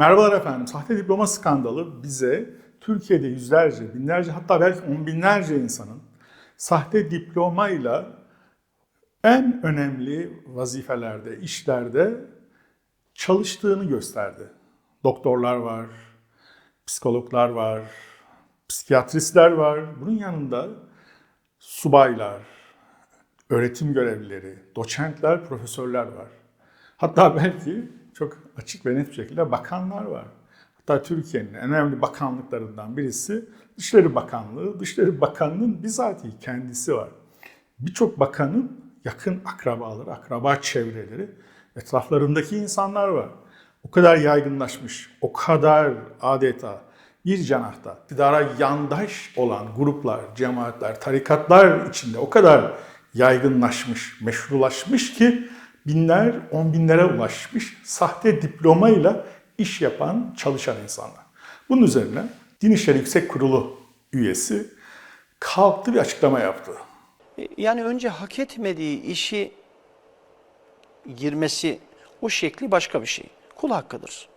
Merhabalar efendim. Sahte diploma skandalı bize Türkiye'de yüzlerce, binlerce hatta belki on binlerce insanın sahte diplomayla en önemli vazifelerde, işlerde çalıştığını gösterdi. Doktorlar var, psikologlar var, psikiyatristler var. Bunun yanında subaylar, öğretim görevlileri, doçentler, profesörler var. Hatta belki çok açık ve net bir şekilde bakanlar var. Hatta Türkiye'nin en önemli bakanlıklarından birisi Dışişleri Bakanlığı. Dışişleri Bakanlığı'nın bizatihi kendisi var. Birçok bakanın yakın akrabaları, akraba çevreleri, etraflarındaki insanlar var. O kadar yaygınlaşmış, o kadar adeta bir canahta iktidara yandaş olan gruplar, cemaatler, tarikatlar içinde o kadar yaygınlaşmış, meşrulaşmış ki binler, on binlere ulaşmış sahte diplomayla iş yapan, çalışan insanlar. Bunun üzerine Din İşleri Yüksek Kurulu üyesi kalktı bir açıklama yaptı. Yani önce hak etmediği işi girmesi, o şekli başka bir şey. Kul hakkıdır.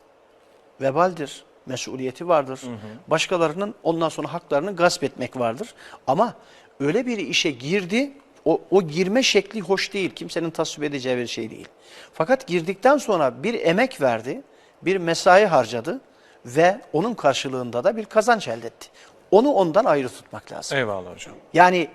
Vebaldir, mesuliyeti vardır. Başkalarının ondan sonra haklarını gasp etmek vardır. Ama öyle bir işe girdi, o, o girme şekli hoş değil. Kimsenin tasvip edeceği bir şey değil. Fakat girdikten sonra bir emek verdi, bir mesai harcadı ve onun karşılığında da bir kazanç elde etti. Onu ondan ayrı tutmak lazım. Eyvallah hocam. Yani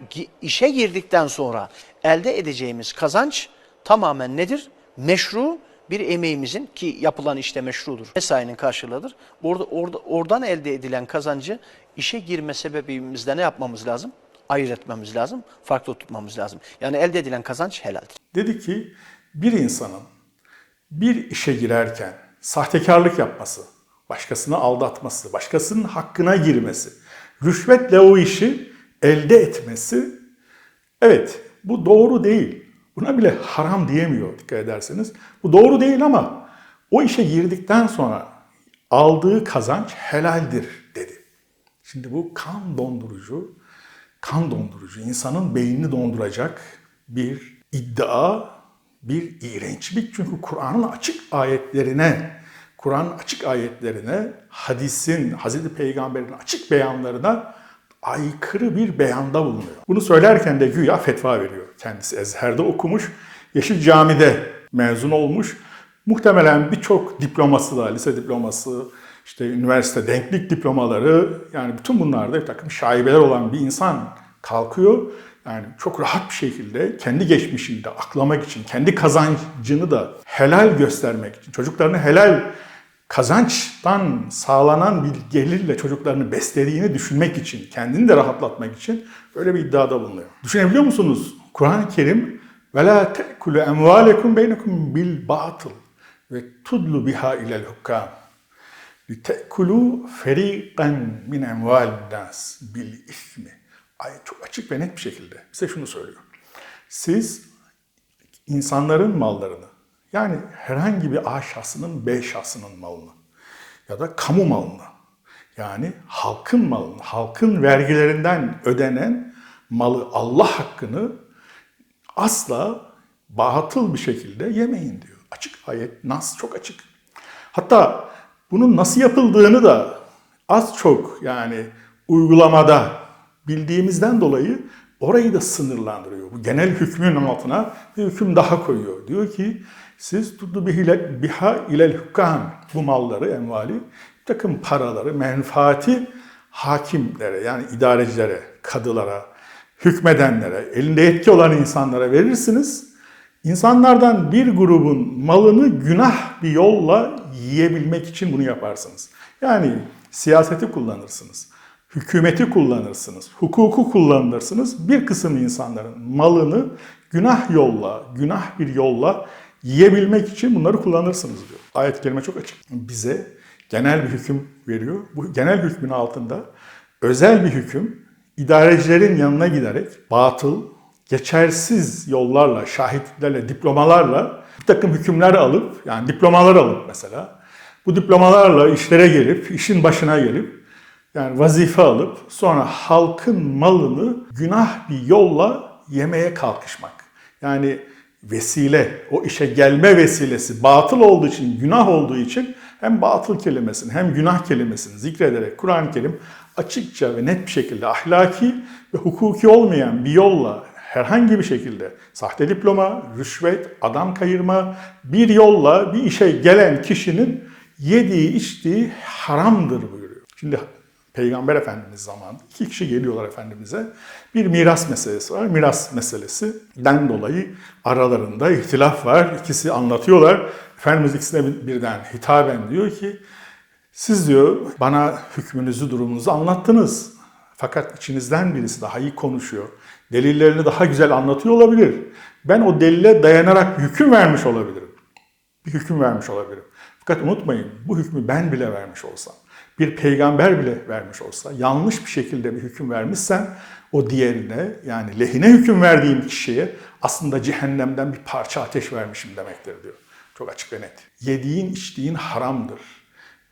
işe girdikten sonra elde edeceğimiz kazanç tamamen nedir? Meşru bir emeğimizin ki yapılan işte meşrudur. Mesainin karşılığıdır. Orada, orada, oradan elde edilen kazancı işe girme sebebimizde ne yapmamız lazım? Ayırt etmemiz lazım, farklı tutmamız lazım. Yani elde edilen kazanç helaldir. Dedi ki bir insanın bir işe girerken sahtekarlık yapması, başkasını aldatması, başkasının hakkına girmesi, rüşvetle o işi elde etmesi evet bu doğru değil. Buna bile haram diyemiyor dikkat ederseniz. Bu doğru değil ama o işe girdikten sonra aldığı kazanç helaldir dedi. Şimdi bu kan dondurucu, kan dondurucu, insanın beynini donduracak bir iddia, bir iğrençlik. Çünkü Kur'an'ın açık ayetlerine, Kur'an'ın açık ayetlerine, hadisin, Hazreti Peygamber'in açık beyanlarına aykırı bir beyanda bulunuyor. Bunu söylerken de güya fetva veriyor. Kendisi Ezher'de okumuş, Yeşil Cami'de mezun olmuş. Muhtemelen birçok diploması da, lise diploması, işte üniversite denklik diplomaları yani bütün bunlarda bir takım şaibeler olan bir insan kalkıyor. Yani çok rahat bir şekilde kendi geçmişini de aklamak için, kendi kazancını da helal göstermek için, çocuklarını helal kazançtan sağlanan bir gelirle çocuklarını beslediğini düşünmek için, kendini de rahatlatmak için böyle bir iddiada bulunuyor. Düşünebiliyor musunuz? Kur'an-ı Kerim ve la te'kulu emvalekum beynekum bil batıl ve tudlu biha ilel hukkam. لِتَأْكُلُوا فَر۪يقًا مِنْ اَمْوَالِ النَّاسِ بِالْاِثْمِ Ayet çok açık ve net bir şekilde bize şunu söylüyor. Siz insanların mallarını, yani herhangi bir A şahsının B şahsının malını ya da kamu malını, yani halkın malını, halkın vergilerinden ödenen malı, Allah hakkını asla batıl bir şekilde yemeyin diyor. Açık ayet, nas çok açık. Hatta bunun nasıl yapıldığını da az çok yani uygulamada bildiğimizden dolayı orayı da sınırlandırıyor. Bu genel hükmün altına bir hüküm daha koyuyor. Diyor ki siz tuttu biha ilel hukam bu malları, envali, takım paraları, menfaati hakimlere yani idarecilere, kadılara, hükmedenlere, elinde yetki olan insanlara verirsiniz. İnsanlardan bir grubun malını günah bir yolla yiyebilmek için bunu yaparsınız. Yani siyaseti kullanırsınız, hükümeti kullanırsınız, hukuku kullanırsınız. Bir kısım insanların malını günah yolla, günah bir yolla yiyebilmek için bunları kullanırsınız diyor. Ayet-i kerime çok açık. Bize genel bir hüküm veriyor. Bu genel hükmün altında özel bir hüküm idarecilerin yanına giderek batıl, geçersiz yollarla, şahitlerle, diplomalarla bir takım hükümler alıp, yani diplomalar alıp mesela, bu diplomalarla işlere gelip, işin başına gelip, yani vazife alıp sonra halkın malını günah bir yolla yemeye kalkışmak. Yani vesile, o işe gelme vesilesi batıl olduğu için, günah olduğu için hem batıl kelimesini hem günah kelimesini zikrederek Kur'an-ı Kerim açıkça ve net bir şekilde ahlaki ve hukuki olmayan bir yolla herhangi bir şekilde sahte diploma, rüşvet, adam kayırma bir yolla bir işe gelen kişinin yediği içtiği haramdır buyuruyor. Şimdi Peygamber Efendimiz zamanında iki kişi geliyorlar Efendimiz'e. Bir miras meselesi var. Miras meselesinden dolayı aralarında ihtilaf var. İkisi anlatıyorlar. Efendimiz ikisine birden hitaben diyor ki siz diyor bana hükmünüzü, durumunuzu anlattınız. Fakat içinizden birisi daha iyi konuşuyor. Delillerini daha güzel anlatıyor olabilir. Ben o delile dayanarak hüküm vermiş olabilirim. Bir hüküm vermiş olabilirim. Fakat unutmayın bu hükmü ben bile vermiş olsam, bir peygamber bile vermiş olsa, yanlış bir şekilde bir hüküm vermişsem o diğerine yani lehine hüküm verdiğim kişiye aslında cehennemden bir parça ateş vermişim demektir diyor. Çok açık ve net. Yediğin içtiğin haramdır.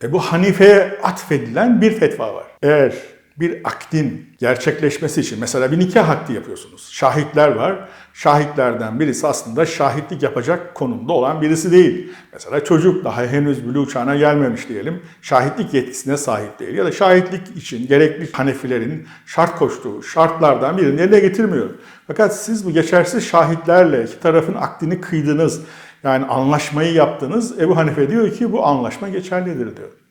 Ebu Hanife'ye atfedilen bir fetva var. Eğer bir akdin gerçekleşmesi için mesela bir nikah akdi yapıyorsunuz. Şahitler var. Şahitlerden birisi aslında şahitlik yapacak konumda olan birisi değil. Mesela çocuk daha henüz bülü çağına gelmemiş diyelim. Şahitlik yetkisine sahip değil. Ya da şahitlik için gerekli Hanefilerin şart koştuğu şartlardan birini yerine getirmiyor. Fakat siz bu geçersiz şahitlerle iki tarafın akdini kıydınız. Yani anlaşmayı yaptınız. Ebu Hanife diyor ki bu anlaşma geçerlidir diyor.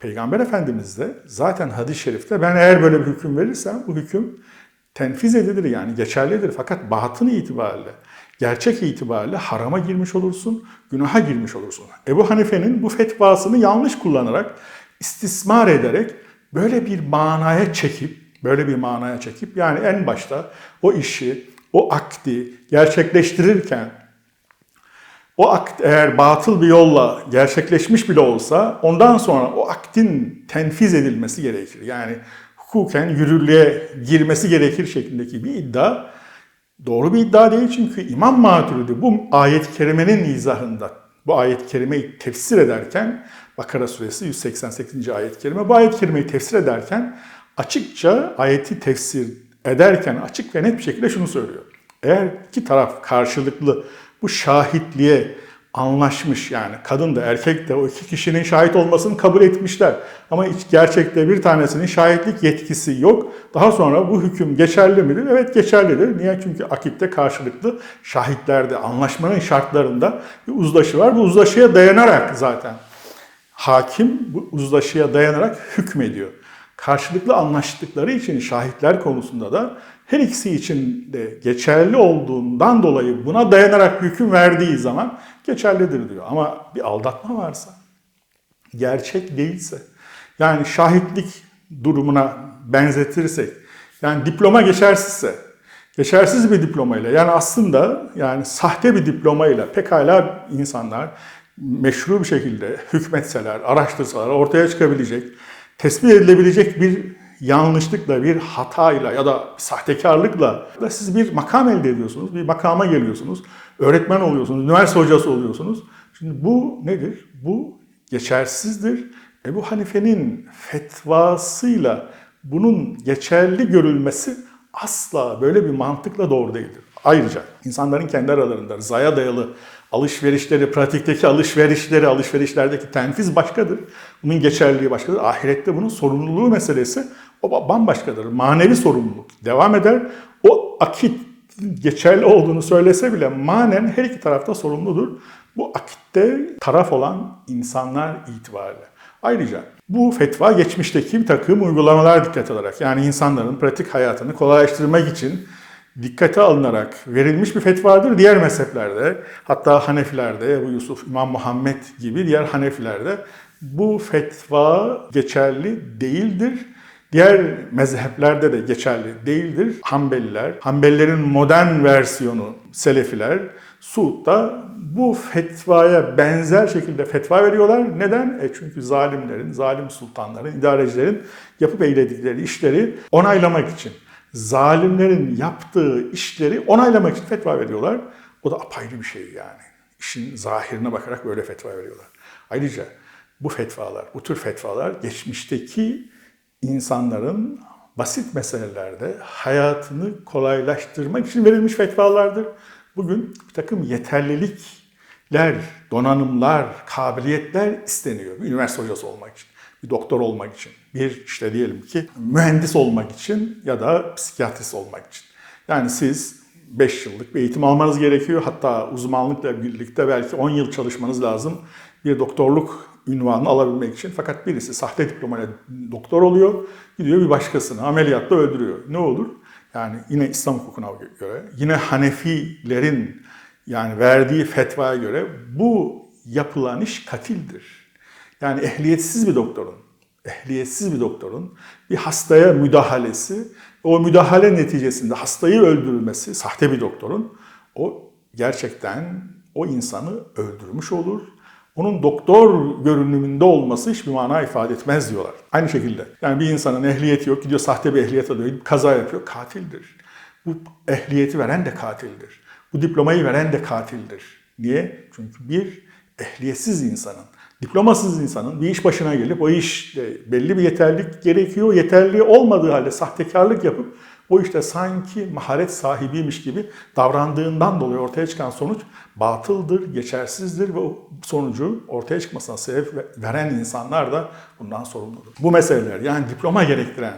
Peygamber Efendimiz de zaten hadis-i şerifte ben eğer böyle bir hüküm verirsem bu hüküm tenfiz edilir yani geçerlidir. Fakat batın itibariyle, gerçek itibariyle harama girmiş olursun, günaha girmiş olursun. Ebu Hanife'nin bu fetvasını yanlış kullanarak, istismar ederek böyle bir manaya çekip, böyle bir manaya çekip yani en başta o işi, o akdi gerçekleştirirken o akt eğer batıl bir yolla gerçekleşmiş bile olsa ondan sonra o aktin tenfiz edilmesi gerekir. Yani hukuken yürürlüğe girmesi gerekir şeklindeki bir iddia doğru bir iddia değil çünkü İmam Maturidi bu ayet-i kerimenin izahında bu ayet-i kerimeyi tefsir ederken Bakara suresi 188. ayet-i kerime bu ayet-i kerimeyi tefsir ederken açıkça ayeti tefsir ederken açık ve net bir şekilde şunu söylüyor. Eğer iki taraf karşılıklı bu şahitliğe anlaşmış yani kadın da erkek de o iki kişinin şahit olmasını kabul etmişler. Ama gerçekte bir tanesinin şahitlik yetkisi yok. Daha sonra bu hüküm geçerli midir? Evet geçerlidir. Niye? Çünkü akitte karşılıklı şahitlerde anlaşmanın şartlarında bir uzlaşı var. Bu uzlaşıya dayanarak zaten hakim bu uzlaşıya dayanarak hükmediyor. Karşılıklı anlaştıkları için şahitler konusunda da her ikisi için de geçerli olduğundan dolayı buna dayanarak hüküm verdiği zaman geçerlidir diyor. Ama bir aldatma varsa, gerçek değilse, yani şahitlik durumuna benzetirsek, yani diploma geçersizse, geçersiz bir diplomayla, yani aslında yani sahte bir diplomayla pekala insanlar meşru bir şekilde hükmetseler, araştırsalar ortaya çıkabilecek, tespit edilebilecek bir yanlışlıkla, bir hatayla ya da sahtekarlıkla da siz bir makam elde ediyorsunuz, bir makama geliyorsunuz, öğretmen oluyorsunuz, üniversite hocası oluyorsunuz. Şimdi bu nedir? Bu geçersizdir. Ebu Hanife'nin fetvasıyla bunun geçerli görülmesi asla böyle bir mantıkla doğru değildir. Ayrıca insanların kendi aralarında rızaya dayalı alışverişleri, pratikteki alışverişleri, alışverişlerdeki tenfiz başkadır. Bunun geçerliliği başkadır. Ahirette bunun sorumluluğu meselesi o bambaşkadır. Manevi sorumluluk devam eder. O akit geçerli olduğunu söylese bile manen her iki tarafta sorumludur. Bu akitte taraf olan insanlar itibariyle. Ayrıca bu fetva geçmişteki bir takım uygulamalar dikkat alarak yani insanların pratik hayatını kolaylaştırmak için dikkate alınarak verilmiş bir fetvadır. Diğer mezheplerde hatta Hanefilerde Ebu Yusuf İmam Muhammed gibi diğer Hanefilerde bu fetva geçerli değildir. Diğer mezheplerde de geçerli değildir. Hanbeliler, Hanbelilerin modern versiyonu Selefiler, Suud'da bu fetvaya benzer şekilde fetva veriyorlar. Neden? E çünkü zalimlerin, zalim sultanların, idarecilerin yapıp eyledikleri işleri onaylamak için. Zalimlerin yaptığı işleri onaylamak için fetva veriyorlar. O da apayrı bir şey yani. İşin zahirine bakarak böyle fetva veriyorlar. Ayrıca bu fetvalar, bu tür fetvalar geçmişteki insanların basit meselelerde hayatını kolaylaştırmak için verilmiş fetvalardır. Bugün bir takım yeterlilikler, donanımlar, kabiliyetler isteniyor. Üniversite hocası olmak için, bir doktor olmak için, bir işte diyelim ki mühendis olmak için ya da psikiyatrist olmak için. Yani siz 5 yıllık bir eğitim almanız gerekiyor. Hatta uzmanlıkla birlikte belki 10 yıl çalışmanız lazım. Bir doktorluk ünvanını alabilmek için. Fakat birisi sahte diplomayla doktor oluyor. Gidiyor bir başkasını ameliyatla öldürüyor. Ne olur? Yani yine İslam hukukuna göre, yine Hanefilerin yani verdiği fetvaya göre bu yapılan iş katildir. Yani ehliyetsiz bir doktorun, ehliyetsiz bir doktorun bir hastaya müdahalesi, o müdahale neticesinde hastayı öldürülmesi, sahte bir doktorun, o gerçekten o insanı öldürmüş olur. Onun doktor görünümünde olması hiçbir mana ifade etmez diyorlar. Aynı şekilde. Yani bir insanın ehliyeti yok, gidiyor sahte bir ehliyet alıyor, kaza yapıyor, katildir. Bu ehliyeti veren de katildir. Bu diplomayı veren de katildir. Niye? Çünkü bir ehliyetsiz insanın, diplomasız insanın bir iş başına gelip o işte belli bir yeterlilik gerekiyor. Yeterli olmadığı halde sahtekarlık yapıp o işte sanki maharet sahibiymiş gibi davrandığından dolayı ortaya çıkan sonuç batıldır, geçersizdir ve o sonucu ortaya çıkmasına sebep veren insanlar da bundan sorumludur. Bu meseleler yani diploma gerektiren,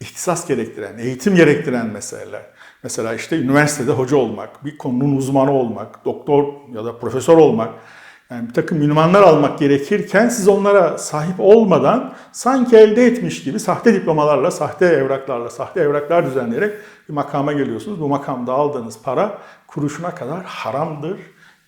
ihtisas gerektiren, eğitim gerektiren meseleler. Mesela işte üniversitede hoca olmak, bir konunun uzmanı olmak, doktor ya da profesör olmak, yani bir takım ünvanlar almak gerekirken siz onlara sahip olmadan sanki elde etmiş gibi sahte diplomalarla, sahte evraklarla, sahte evraklar düzenleyerek bir makama geliyorsunuz. Bu makamda aldığınız para kuruşuna kadar haramdır,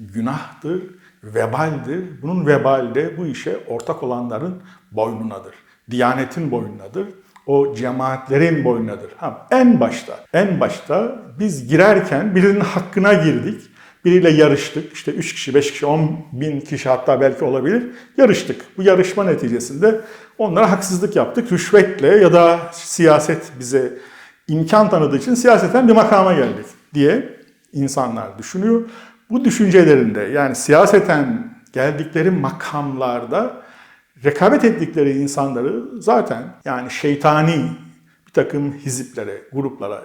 günahtır, vebaldir. Bunun vebali de bu işe ortak olanların boynunadır. Diyanetin boynunadır. O cemaatlerin boynunadır. Ha, en başta, en başta biz girerken birinin hakkına girdik. Biriyle yarıştık. İşte 3 kişi, 5 kişi, 10 bin kişi hatta belki olabilir. Yarıştık. Bu yarışma neticesinde onlara haksızlık yaptık. Rüşvetle ya da siyaset bize imkan tanıdığı için siyaseten bir makama geldik diye insanlar düşünüyor. Bu düşüncelerinde yani siyaseten geldikleri makamlarda rekabet ettikleri insanları zaten yani şeytani bir takım hiziplere, gruplara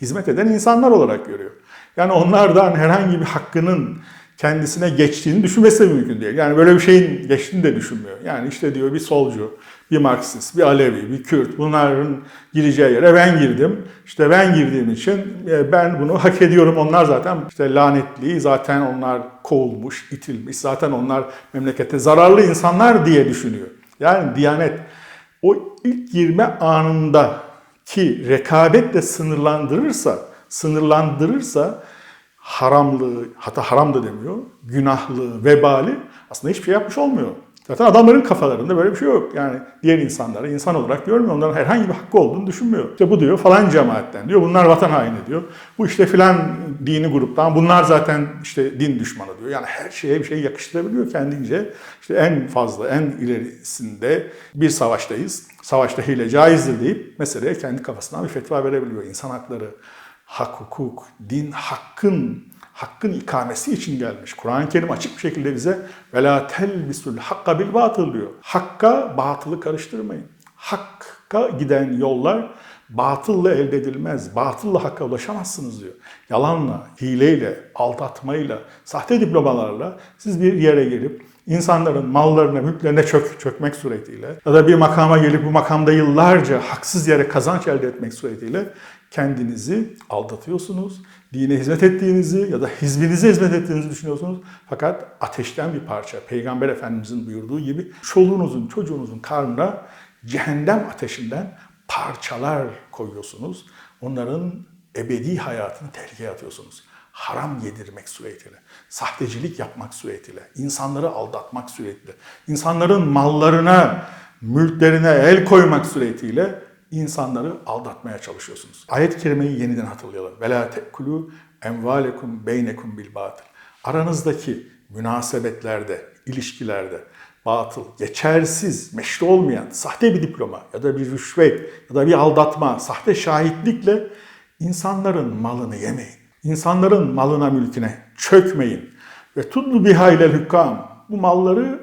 hizmet eden insanlar olarak görüyor. Yani onlardan herhangi bir hakkının kendisine geçtiğini düşünmesi de mümkün değil. Yani böyle bir şeyin geçtiğini de düşünmüyor. Yani işte diyor bir solcu, bir Marksist, bir Alevi, bir Kürt bunların gireceği yere ben girdim. İşte ben girdiğim için e, ben bunu hak ediyorum. Onlar zaten işte lanetli, zaten onlar kovulmuş, itilmiş, zaten onlar memlekete zararlı insanlar diye düşünüyor. Yani Diyanet o ilk girme anında ki rekabetle sınırlandırırsa, sınırlandırırsa haramlığı, hatta haram da demiyor, günahlığı, vebali aslında hiçbir şey yapmış olmuyor. Zaten adamların kafalarında böyle bir şey yok. Yani diğer insanları insan olarak görmüyor. Onların herhangi bir hakkı olduğunu düşünmüyor. İşte bu diyor falan cemaatten diyor. Bunlar vatan haini diyor. Bu işte filan dini gruptan. Bunlar zaten işte din düşmanı diyor. Yani her şeye bir şey yakıştırabiliyor kendince. İşte en fazla, en ilerisinde bir savaştayız. Savaşta hile caizdir deyip meseleye kendi kafasından bir fetva verebiliyor. İnsan hakları, hak, hukuk, din, hakkın hakkın ikamesi için gelmiş. Kur'an-ı Kerim açık bir şekilde bize وَلَا تَلْبِسُ الْحَقَّ بِالْبَاطِلِ diyor. Hakka batılı karıştırmayın. Hakka giden yollar batılla elde edilmez. Batılla hakka ulaşamazsınız diyor. Yalanla, hileyle, aldatmayla, sahte diplomalarla siz bir yere gelip insanların mallarına, mülklerine çök, çökmek suretiyle ya da bir makama gelip bu makamda yıllarca haksız yere kazanç elde etmek suretiyle kendinizi aldatıyorsunuz. Dine hizmet ettiğinizi ya da hizbinize hizmet ettiğinizi düşünüyorsunuz. Fakat ateşten bir parça. Peygamber Efendimizin buyurduğu gibi çoluğunuzun, çocuğunuzun karnına cehennem ateşinden parçalar koyuyorsunuz. Onların ebedi hayatını tehlikeye atıyorsunuz. Haram yedirmek suretiyle, sahtecilik yapmak suretiyle, insanları aldatmak suretiyle, insanların mallarına, mülklerine el koymak suretiyle insanları aldatmaya çalışıyorsunuz. Ayet-i kerimeyi yeniden hatırlayalım. Ve la te'kulu envalekum beynekum bil batıl. Aranızdaki münasebetlerde, ilişkilerde batıl, geçersiz, meşru olmayan, sahte bir diploma ya da bir rüşvet ya da bir aldatma, sahte şahitlikle insanların malını yemeyin. İnsanların malına, mülküne çökmeyin. Ve tudlu bihayle hükam. Bu malları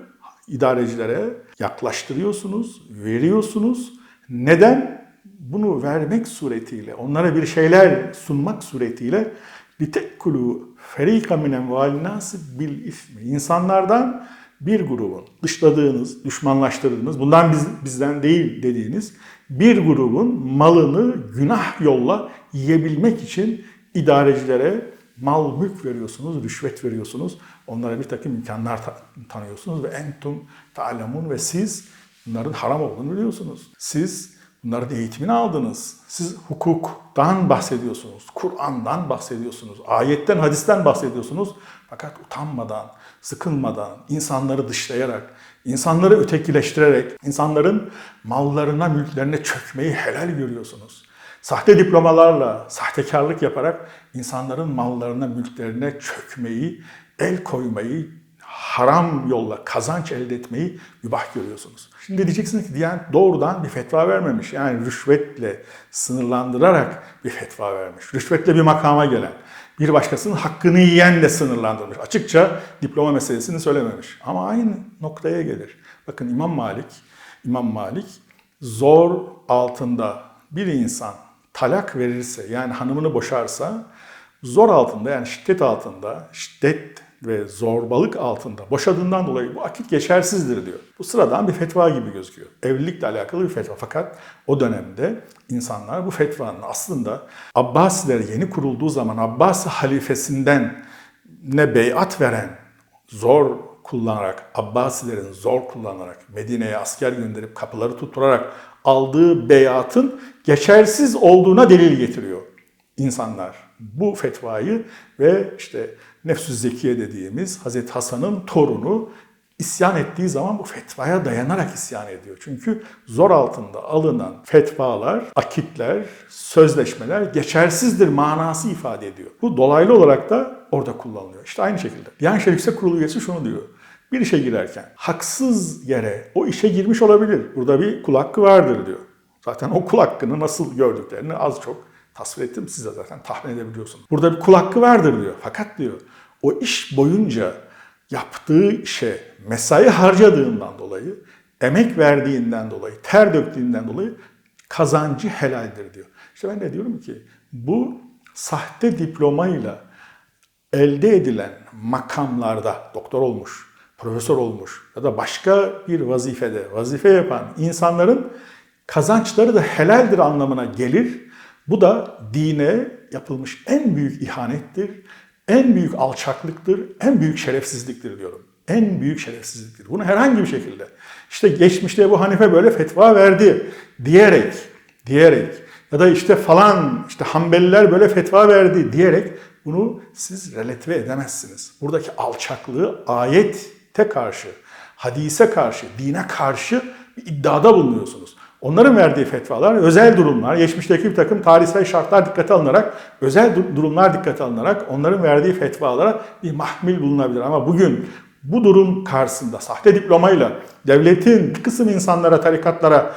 idarecilere yaklaştırıyorsunuz, veriyorsunuz. Neden? Bunu vermek suretiyle, onlara bir şeyler sunmak suretiyle litekulu ferika minen valinası bil ismi. İnsanlardan bir grubun dışladığınız, düşmanlaştırdığınız, bundan biz, bizden değil dediğiniz bir grubun malını günah yolla yiyebilmek için idarecilere mal mülk veriyorsunuz, rüşvet veriyorsunuz. Onlara bir takım imkanlar ta- tanıyorsunuz ve entum ta'lemun ve siz bunların haram olduğunu biliyorsunuz. Siz bunların eğitimini aldınız. Siz hukuktan bahsediyorsunuz, Kur'an'dan bahsediyorsunuz, ayetten, hadisten bahsediyorsunuz. Fakat utanmadan, sıkılmadan, insanları dışlayarak, insanları ötekileştirerek, insanların mallarına, mülklerine çökmeyi helal görüyorsunuz. Sahte diplomalarla, sahtekarlık yaparak insanların mallarına, mülklerine çökmeyi, el koymayı, haram yolla kazanç elde etmeyi mübah görüyorsunuz. Şimdi diyeceksiniz ki Diyanet doğrudan bir fetva vermemiş. Yani rüşvetle sınırlandırarak bir fetva vermiş. Rüşvetle bir makama gelen, bir başkasının hakkını yiyenle sınırlandırmış. Açıkça diploma meselesini söylememiş. Ama aynı noktaya gelir. Bakın İmam Malik, İmam Malik zor altında bir insan talak verirse yani hanımını boşarsa zor altında yani şiddet altında, şiddet ve zorbalık altında boşadığından dolayı bu akit geçersizdir diyor. Bu sıradan bir fetva gibi gözüküyor. Evlilikle alakalı bir fetva. Fakat o dönemde insanlar bu fetvanın aslında Abbasiler yeni kurulduğu zaman Abbas halifesinden ne beyat veren, zor kullanarak, Abbasilerin zor kullanarak, Medine'ye asker gönderip kapıları tutturarak aldığı beyatın geçersiz olduğuna delil getiriyor insanlar. Bu fetvayı ve işte Nefsü Zekiye dediğimiz Hazreti Hasan'ın torunu isyan ettiği zaman bu fetvaya dayanarak isyan ediyor. Çünkü zor altında alınan fetvalar, akitler, sözleşmeler geçersizdir manası ifade ediyor. Bu dolaylı olarak da orada kullanılıyor. İşte aynı şekilde. Diyanet İşleri Yüksek Kurulu üyesi şunu diyor. Bir işe girerken haksız yere o işe girmiş olabilir. Burada bir kul hakkı vardır diyor. Zaten o kul hakkını nasıl gördüklerini az çok tasvir ettim. Siz de zaten tahmin edebiliyorsunuz. Burada bir kul hakkı vardır diyor. Fakat diyor o iş boyunca yaptığı işe mesai harcadığından dolayı, emek verdiğinden dolayı, ter döktüğünden dolayı kazancı helaldir diyor. İşte ben de diyorum ki bu sahte diplomayla elde edilen makamlarda doktor olmuş, profesör olmuş ya da başka bir vazifede vazife yapan insanların kazançları da helaldir anlamına gelir. Bu da dine yapılmış en büyük ihanettir, en büyük alçaklıktır, en büyük şerefsizliktir diyorum. En büyük şerefsizliktir. Bunu herhangi bir şekilde işte geçmişte Ebu Hanife böyle fetva verdi diyerek, diyerek ya da işte falan işte Hanbeliler böyle fetva verdi diyerek bunu siz relatife edemezsiniz. Buradaki alçaklığı ayete karşı, hadise karşı, dine karşı bir iddiada bulunuyorsunuz. Onların verdiği fetvalar özel durumlar, geçmişteki bir takım tarihsel şartlar dikkate alınarak, özel dur- durumlar dikkate alınarak onların verdiği fetvalara bir mahmil bulunabilir. Ama bugün bu durum karşısında sahte diplomayla devletin bir kısım insanlara, tarikatlara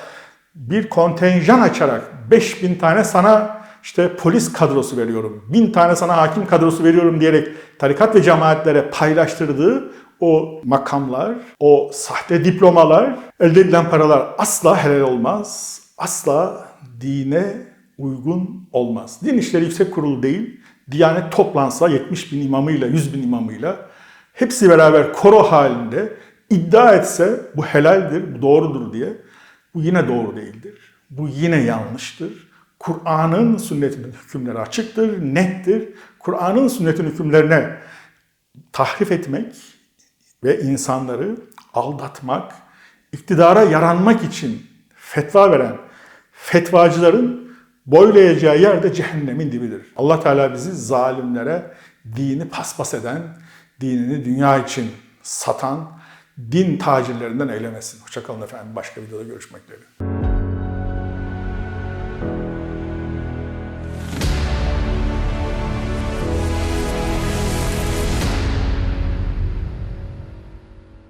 bir kontenjan açarak 5000 tane sana işte polis kadrosu veriyorum, 1000 tane sana hakim kadrosu veriyorum diyerek tarikat ve cemaatlere paylaştırdığı o makamlar, o sahte diplomalar, elde edilen paralar asla helal olmaz, asla dine uygun olmaz. Din İşleri Yüksek Kurulu değil, Diyanet toplansa 70 bin imamıyla, 100 bin imamıyla hepsi beraber koro halinde iddia etse bu helaldir, bu doğrudur diye bu yine doğru değildir. Bu yine yanlıştır. Kur'an'ın sünnetinin hükümleri açıktır, nettir. Kur'an'ın sünnetin hükümlerine tahrif etmek ve insanları aldatmak, iktidara yaranmak için fetva veren fetvacıların boylayacağı yer de cehennemin dibidir. Allah Teala bizi zalimlere dini paspas eden, dinini dünya için satan din tacirlerinden eylemesin. Hoşçakalın efendim. Başka videoda görüşmek dileğiyle.